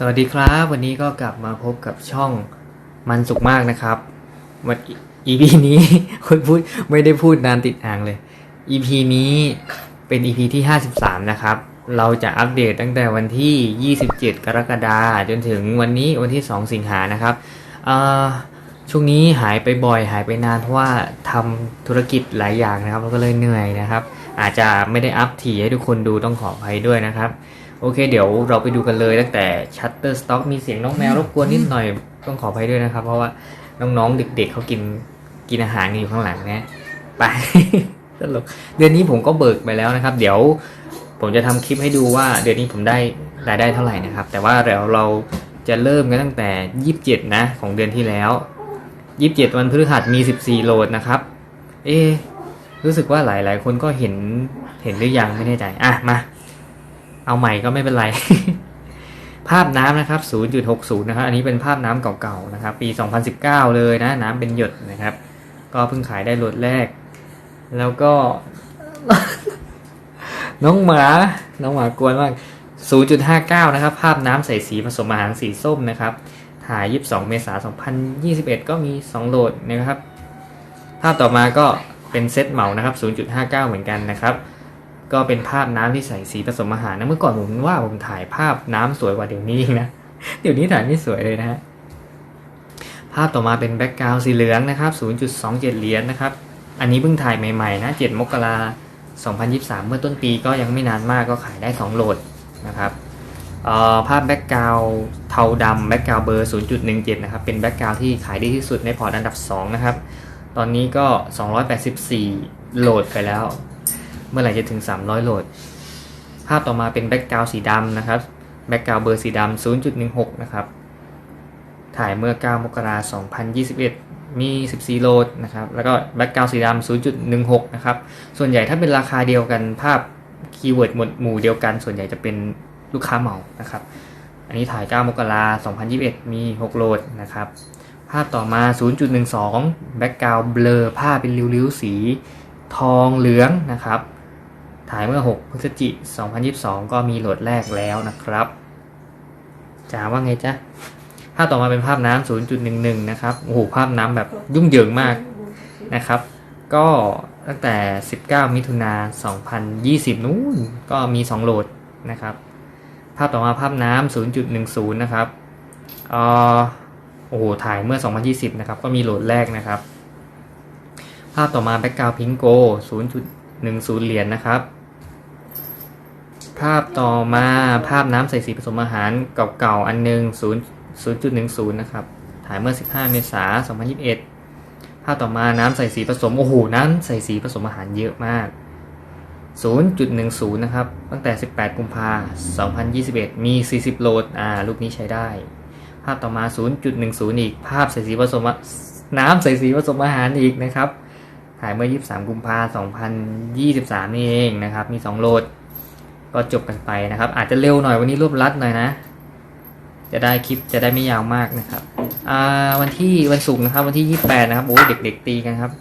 สวัสดีครับ วันนี้ก็กลับมาพบกับช่องมันสุขมากนะครับวัน EP นี้คนพูดไม่ได้พูดนานติดอ่างเลย EP นี้เป็น EP ที่ 53 นะครับ เราจะอัปเดตตั้งแต่วันที่ 27 กรกฎาคมจนถึงวันนี้วันที่ 2 สิงหานะครับช่วงนี้หายไปบ่อยหายไปนานเพราะว่าทำธุรกิจหลายอย่างนะครับแล้วก็เลยเหนื่อยนะครับ อาจจะไม่ได้อัพถี่ให้ทุกคนดูต้องขออภัยด้วยนะครับ โอเค เดี๋ยวเราไปดูกันเลยตั้งแต่ Shutterstock มีเสียงน้องแมวรบกวนนิดหน่อยต้องขออภัยด้วยนะครับ เพราะว่าน้องๆ เด็กๆเขากินกินอาหารกันอยู่ข้างหลังนะไปตลกเดือนนี้ผมก็เบิกไปแล้วนะครับ เดี๋ยวผมจะทำคลิปให้ดูว่า เดือนนี้ผมได้รายได้เท่าไหร่นะครับ แต่ว่าเดี๋ยวเราจะเริ่มกันตั้งแต่ 27 นะ ของเดือนที่แล้ว 27 วันพฤหัสมี 14 โหลดนะครับ เอะรู้สึกว่าหลายๆ คนก็เห็นเห็นหรือยังไม่แน่ใจอะมา เอาใหม่ก็ไม่เป็นไร ภาพน้ำนะครับ 0.60 นะครับ อันนี้เป็นภาพน้ำเก่าๆนะครับ ปี 2019 เลยนะ น้ำเป็นหยดนะครับ ก็เพิ่งขายได้โหลดแรก แล้วก็ น้องหมา น้องหมากวนมาก 0.59 นะครับ ภาพน้ำใส่สีผสมอาหารสีส้มนะครับ ถ่าย 22 เมษายน 2021 ก็มี 2 โหลดนะครับ ภาพต่อมาก็เป็นเซตเหมานะครับ 0.59 เหมือนกันนะครับ ก็เป็นภาพน้ำที่ใส่สีผสมอาหารนะเมื่อก่อนผมว่าผมถ่ายภาพน้ำสวยกว่าเดี๋ยวนี้นะเดี๋ยวนี้ถ่ายไม่สวยเลยนะฮะภาพต่อมาเป็นแบ็กกราวด์สีเหลืองนะครับ 0.27 เหรียญนะครับ อันนี้เพิ่งถ่ายใหม่ๆนะ 7 มกราคม 2023 เมื่อต้นปีก็ยังไม่นานมากก็ขายได้ 2 โหลดนะครับภาพแบ็กกราวด์เทาดำแบ็กกราวด์เบอร์ 0.17 นะครับ เป็นแบ็กกราวด์ที่ขายดีที่สุดในพอร์ตอันดับ 2 นะครับ ตอนนี้ก็ 284 โหลดไปแล้ว เมื่อไหร่จะถึง 300 โหลด ภาพต่อมาเป็นแบ็กกราวด์สีดำนะครับแบ็กกราวด์เบอร์สีดำ0.16 นะครับ ถ่ายเมื่อ 9 มกราคม 2021มี 14 โหลดนะครับ แล้วก็แบ็กกราวด์สีดำ0.16 นะครับ ส่วนใหญ่ถ้าเป็นราคาเดียวกันภาพคีย์เวิร์ดหมวดหมู่เดียวกัน ส่วนใหญ่จะเป็นลูกค้าเหมานะครับ อันนี้ถ่าย 9 มกราคม 2021 มี 6 โหลดนะครับ ภาพต่อมา 0.12 แบ็กกราวด์เบลอภาพเป็นริ้วๆ สีทองเหลืองนะครับ ถ่ายเมื่อ 6 พฤศจิกายน 2022 ก็มีโหลดแรกแล้วนะครับจ๋าว่าไงจ๊ะ ภาพต่อมาเป็นภาพน้ำ0.11 นะครับ โอ้โห ภาพน้ำแบบยุ่งเหยิงมากนะครับ ก็ตั้งแต่ 19 มิถุนา 2020 นู้น ก็มี 2 โหลดนะครับ ภาพต่อมาภาพน้ำ0.10 นะครับเออโอ้โห ถ่ายเมื่อ 2020 นะครับ ก็มีโหลดแรกนะครับ ภาพต่อมาแบ็กกราวพิงโก0.10 เหรียญนนะครับ ภาพต่อมาภาพน้ำใส่สีผสมอาหารเก่าๆ อันหนึ่ง0 0.10 นะครับ ถ่ายเมื่อ 15 เมษายน 2021 ภาพต่อมาน้ำใส่สีผสม โอ้โห น้ำใส่สีผสมอาหารเยอะมาก 0.10 นะครับ ตั้งแต่ 18 กุมภาพันธ์ 2021 มี 40 โหลด อ่า รูปนี้ใช้ได้ ภาพต่อมา 0.10 อีก ภาพใส่สีผสม น้ำใส่สีผสมอาหารอีกนะครับ ถ่ายเมื่อ 23 กุมภาพันธ์ 2023 นี่เองนะครับ มี 2 โหลด ก็จบกันไปนะครับ อาจจะเร็วหน่อยวันนี้รวบรัดหน่อยนะ จะได้คลิปจะได้ไม่ยาวมากนะครับวันที่วันศุกร์นะครับ วันที่ 28 นะครับโอ้เด็กๆตีกันครับ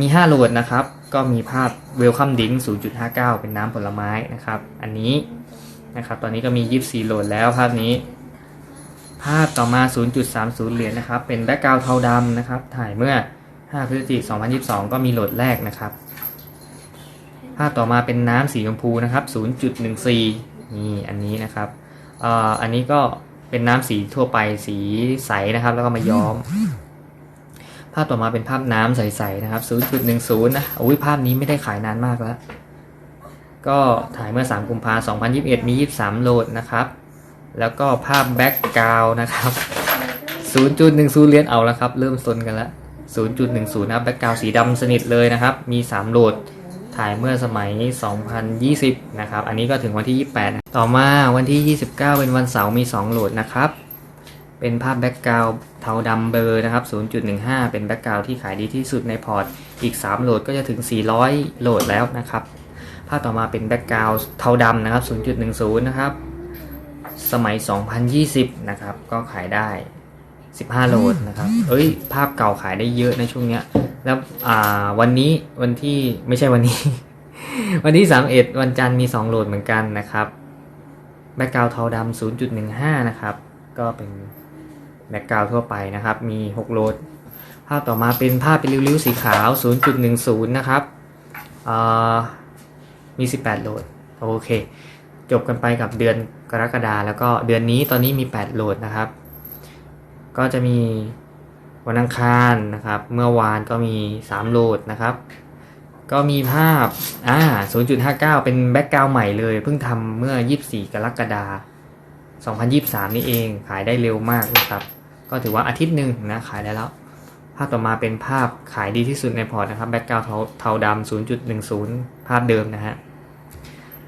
มี5โหลดนะครับ ก็มีภาพ Welcome Drink 0.59 เป็นน้ำผลไม้นะครับ อันนี้นะครับ ตอนนี้ก็มี 24โหลดแล้วภาพนี้ ภาพต่อมา 0.30 เหรียญนะครับ เป็นแบ็กกราวเทาดำนะครับ ถ่ายเมื่อ 5 พฤศจิกายน 2022 ก็มีโหลดแรกนะครับาพต่อมาเป็นน้ำสีชมพูนะครับ 0.14 นี่อันนี้นะครับอ,อันนี้ก็เป็นน้ำสีทั่วไปสีใสนะครับ แล้วก็มาย้อม ภาพต่อมาเป็นภาพน้ำใสๆนะครับ 0.10 นะโอ้ยภาพนี้ไม่ได้ขายนานมากแล้ว ก็ถ่ายเมื่อ 3 กุมภาพันธ์ 2021 มี 23 โหลดนะครับ แล้วก็ภาพแบ็กกราวนะครับ 0.10 เรียญเอาแล้วครับ เริ่มซนกันแล้ว0.10 นะครับแบ็กกราวสีดำสนิทเลยนะครับ มี 3 โหลดายเมื่อสมัย 2020 นะครับ อันนี้ก็ถึงวันที่ 28 ต่อมาวันที่ 29 เป็นวันเสาร์มี 2 โหลดนะครับ เป็นภาพแบ็กกราวเทาดำเบลอนะครับ 0.15 เป็นแบ็กกราวที่ขายดีที่สุดในพอร์ต อีก 3 โหลดก็จะถึง 400 โหลดแล้วนะครับ ภาพต่อมาเป็นแบ็กกราวเทาดำนะครับ 0.10 นะครับ สมัย 2020 นะครับ ก็ขายได้ 15 โหลดนะครับ เอ้ย ภาพเก่าขายได้เยอะในช่วงเนี้ย แล้วอ่าวันนี้วันที่ไม่ใช่วันนี้ วันที่31วันจันทร์มี2โหลดเหมือนกันนะครับแบ็กกราวด์เทาดำ0.15นะครับ ก็เป็นแบ็กกราวด์ทั่วไปนะครับ มี6โหลด ภาพต่อมาเป็นภาพเป็นริ้วๆสีขาว0.10นะครับอ่ามี18โหลด โอเค จบกันไปกับเดือนกรกฎาแล้วก็เดือนนี้ตอนนี้มี8โหลดนะครับ ก็จะมี วันอังคารนะครับ เมื่อวานก็มี 3 โหลดนะครับ ก็มีภาพอ่า0.59 เป็นแบ็กกราวใหม่เลย เพิ่งทำเมื่อ 24 กรกฎาคม2023 นี่เองขายได้เร็วมากนะครับ ก็ถือว่าอาทิตย์หนึ่งนะ ขายได้แล้ว ภาพต่อมาเป็นภาพขายดีที่สุดในพอร์ตนะครับแบ็กกราวเทาดำ0.10 ภาพเดิมนะฮะ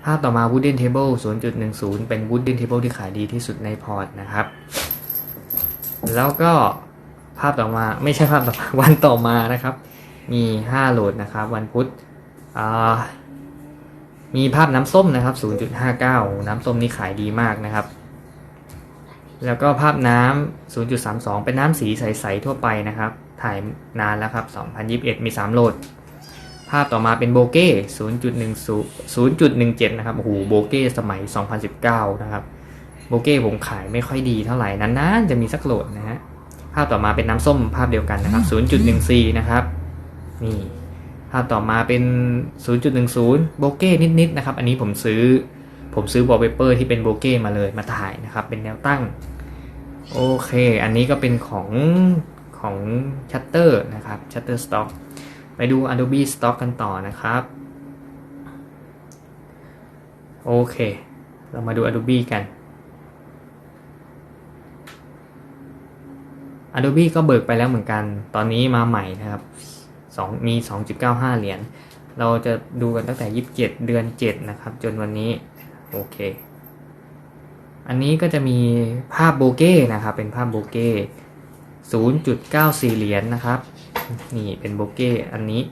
ภาพต่อมา Wooden Table 0.10 เป็น Wooden Table ที่ขายดีที่สุดในพอร์ตนะครับ แล้วก็ ภาพต่อมา ไม่ใช่ภาพต่อมาวันต่อมานะครับ มี5โหลดนะครับ วันพุธมีภาพน้ำส้มนะครับ 0.59 น้ำส้มนี่ขายดีมากนะครับ แล้วก็ภาพน้ำ 0.32 เป็นน้ำสีใสๆทั่วไปนะครับ ถ่ายนานแล้วครับ 2021 มี 3 โหลด ภาพต่อมาเป็นโบเก้ 0.10 0.17 นะครับ โอ้โห โบเก้สมัย 2019 นะครับ โบเก้ผมขายไม่ค่อยดีเท่าไหร่ นานๆ จะมีสักโหลดนะฮะ ภาพต่อมาเป็นน้ำส้มภาพเดียวกันนะครับ0.14นะครับนี่ภาพต่อมาเป็น 0.10 โบเก้นิดๆนะครับ อันนี้ผมซื้อผมซื้อวอลเปเปอร์ที่เป็นโบเก้มาเลยมาถ่ายนะครับ เป็นแนวตั้ง โอเค อันนี้ก็เป็นของของ Shutter นะครับ Shutterstock ไปดู Adobe Stock กันต่อนะครับ โอเค เรามาดู Adobe กัน Adobe ก็เบิกไปแล้วเหมือนกัน ตอนนี้มาใหม่นะครับ2มี 2.95 เหรียญ เราจะดูกันตั้งแต่ 27 เดือน 7 นะครับ จนวันนี้ โอเค อันนี้ก็จะมีภาพโบเก้นะครับ เป็นภาพโบเก้ 0.94 เหรียญนะครับ นี่เป็นโบเก้ อันนี้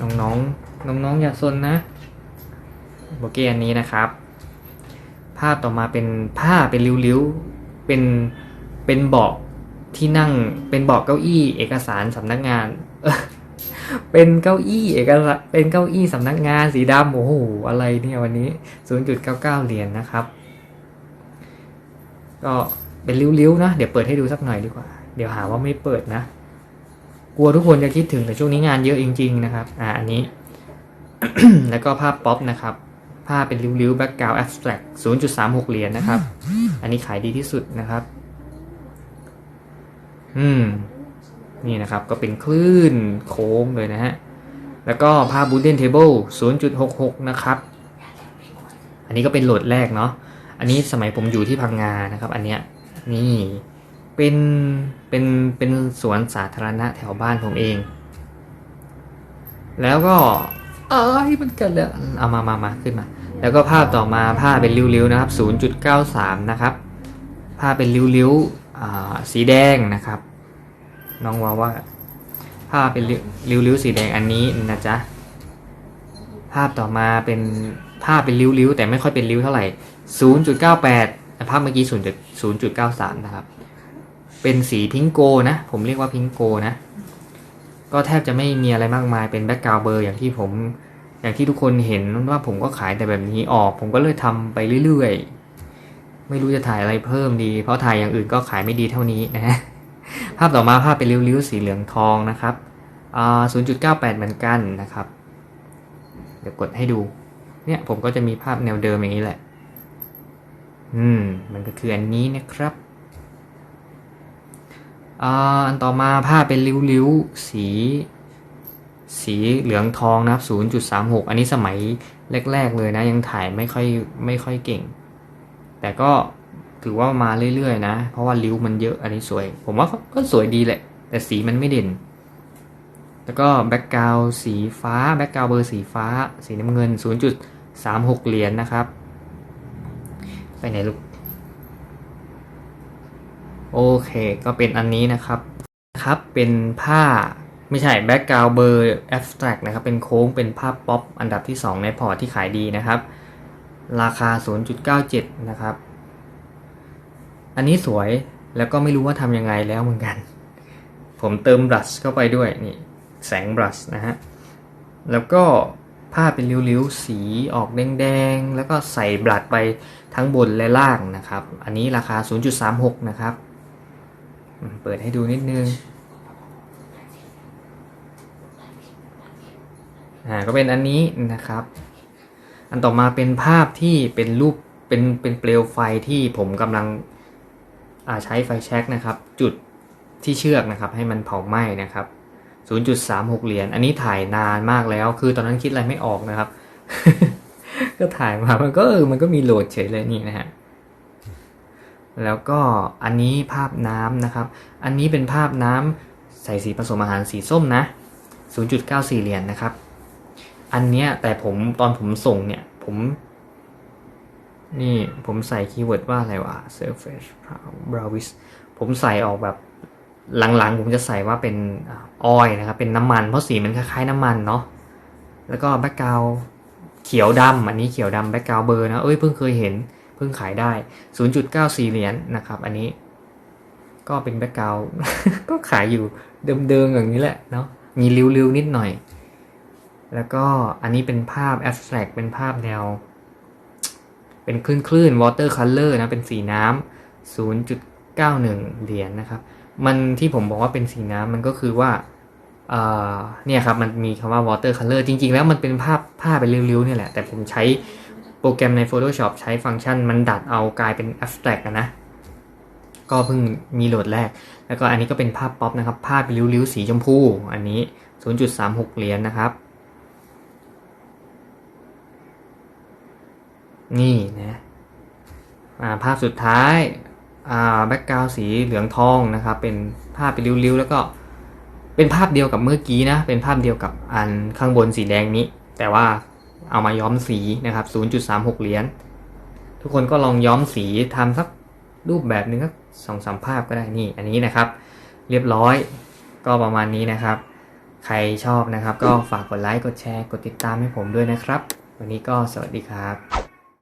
น้องๆ น้องๆ อย่าซนนะ โบเก้อันนี้นะครับ ภาพต่อมาเป็นผ้าเป็นริ้วๆ เป็น เป็นเบาะที่นั่งเป็นเบาะเก้าอี้ เอกสารสำนักงาน เป็นเก้าอี้เอกสารเป็นเก้าอี้สำนักงานสีดำโอ้โหอะไรเนี่ยวันนี้ 0.99 เหรียญนะครับ ก็เป็นริ้วๆนะ เดี๋ยวเปิดให้ดูสักหน่อยดีกว่า เดี๋ยวหาว่าไม่เปิดนะ กลัวทุกคนจะคิดถึงแต่ช่วงนี้งานเยอะจริง ๆ นะครับ อ่าอันนี้ แล้วก็ภาพป๊อปนะครับภาพเป็นริ้วๆ background abstract 0.36 เหรียญนะครับ อันนี้ขายดีที่สุดนะครับ อืม นี่นะครับก็เป็นคลื่นโค้งเลยนะฮะ แล้วก็ภาพ wooden table 0.66 นะครับ อันนี้ก็เป็นโหลดแรกเนาะ อันนี้สมัยผมอยู่ที่พังงานะครับ อันเนี้ย นี่เป็น เป็น เป็นสวนสาธารณะแถวบ้านผมเอง แล้วก็เอ้ยมันเกันแล้วเอามามามาขึ้นมา แล้วก็ภาพต่อมาภาพเป็นริ้วๆนะครับ 0.93 นะครับ ภาพเป็นริ้วๆ สีแดงนะครับ น้องว่าว่าภาพเป็นริ้วๆสีแดงอันนี้นะจ๊ะภาพต่อมาเป็นภาพเป็นริ้วๆแต่ไม่ค่อยเป็นริ้วเท่าไหร่ 0.98 ภาพเมื่อกี้0 0.93 นะครับ เป็นสีพิงโกนะ ผมเรียกว่าพิงโกนะ ก็แทบจะไม่มีอะไรมากมายเป็นแบ็กกราวเบอร์อย่างที่ผม อย่างที่ทุกคนเห็นว่าผมก็ขายแต่แบบนี้ออก ผมก็เลยทำไปเรื่อยๆ ไม่รู้จะถ่ายอะไรเพิ่มดี เพราะถ่ายอย่างอื่นก็ขายไม่ดีเท่านี้นะภาพต่อมาภาพเป็นริ้วๆสีเหลืองทองนะครับอ่า0.98 เหมือนกันนะครับ เดี๋ยวกดให้ดู เนี่ยผมก็จะมีภาพแนวเดิมอย่างนี้แหละ อืม มันก็คืออันนี้นะครับอันต่อมาภาพเป็นริ้วๆ สี สีเหลืองทองนะครับ 0.36 อันนี้สมัยแรก ๆ เลยนะ ยังถ่ายไม่ค่อยไม่ค่อยเก่ง แต่ก็ถือว่ามาเรื่อยๆนะ เพราะว่าริ้วมันเยอะอันนี้สวย ผมว่าก็สวยดีแหละ แต่สีมันไม่เด่น แล้วก็แบ็กกราวสีฟ้าแบ็กกราวเบอร์สีฟ้า สีน้ำเงิน 0.36 เหรียญนะครับ ไปไหนลูก โอเค ก็เป็นอันนี้นะครับครับเป็นผ้าไม่ใช่แบ็กกราวเบอร์แอบสแตรกนะครับ เป็นโค้งเป็นภาพป๊อปอันดับที่ 2 ในพอร์ตที่ขายดีนะครับ ราคา 0.97 นะครับ อันนี้สวยแล้วก็ไม่รู้ว่าทำยังไงแล้วเหมือนกัน ผมเติมบลัชเข้าไปด้วยนี่แสงบลัชนะฮะ แล้วก็ผ้าเป็นริ้วๆ สีออกแดงๆ แล้วก็ใส่บลัดไปทั้งบนและล่างนะครับ อันนี้ราคา 0.36 นะครับ เปิดให้ดูนิดนึงอ่าก็เป็นอันนี้นะครับ อันต่อมาเป็นภาพที่เป็นรูปเป็นเป็นเปลวไฟที่ผมกำลังใช้ไฟแช็กนะครับ จุดที่เชือกนะครับ ให้มันเผาไหม้นะครับ 0.36 เหรียญอันนี้ถ่ายนานมากแล้ว คือตอนนั้นคิดอะไรไม่ออกนะครับ ก็ถ่ายมามันก็เออมันก็มีโหลดเฉยเลยนี่นะฮะแล้วก็อันนี้ภาพน้ำนะครับ อันนี้เป็นภาพน้ำใส่สีผสมอาหารสีส้มนะ 0.94 เหรียญนะครับ อันเนี้ย แต่ผมตอนผมส่งเนี่ย ผม นี่ผมใส่คีย์เวิร์ดว่าอะไรวะ surface browse ผมใส่ออกแบบหลังๆ ผมจะใส่ว่าเป็นออยนะครับ เป็นน้ำมันเพราะสีมันคล้ายๆน้ำมันเนาะแล้วก็แบ็กกราวเขียวดำอันนี้เขียวดำแบ็กกราวเบอร์นะเอ้ยเพิ่งเคยเห็นเพิ่งขายได้ 0.94 เหรียญนะครับ อันนี้ก็เป็นแบ็กกราวก็ขายอยู่เดิมๆอย่างนี้แหละเนาะมีริ้วๆนิดหน่อย แล้วก็อันนี้เป็นภาพ abstract เป็นภาพแนว เป็นคลื่นคลื่น water color นะ เป็นสีน้ำ0.91 เหรียญนะครับ มันที่ผมบอกว่าเป็นสีน้ำมันก็คือว่าเนี่ยครับ มันมีคำว่า water color จริง ๆ แล้วมันเป็นภาพภาพเป็นริ้วๆเนี่ยแหละ แต่ผมใช้โปรแกรมใน Photoshop ใช้ฟังก์ชันมันดัดเอากลายเป็น abstract นะ ก็เพิ่งมีโหลดแรก แล้วก็อันนี้ก็เป็นภาพป๊อปนะครับ ภาพเป็นริ้วๆ สีชมพู อันนี้ 0.36 เหรียญนะครับ นี่นะาภาพสุดท้ายแบ็กกราวสีเหลืองทองนะครับ เป็นภาพเป็นริ้วๆแล้วก็เป็นภาพเดียวกับเมื่อกี้นะ เป็นภาพเดียวกับอันข้างบนสีแดงนี้ แต่ว่าเอามาย้อมสีนะครับ 0.36 เหรียญ ทุกคนก็ลองย้อมสีทำสักรูปแบบหนึงสักสองสามภาพก็ได้ นี่ อันนี้นะครับ เรียบร้อย ก็ประมาณนี้นะครับ ใครชอบนะครับ ก็ฝากกดไลค์ กดแชร์ กดติดตามให้ผมด้วยนะครับ วันนี้ก็สวัสดีครับ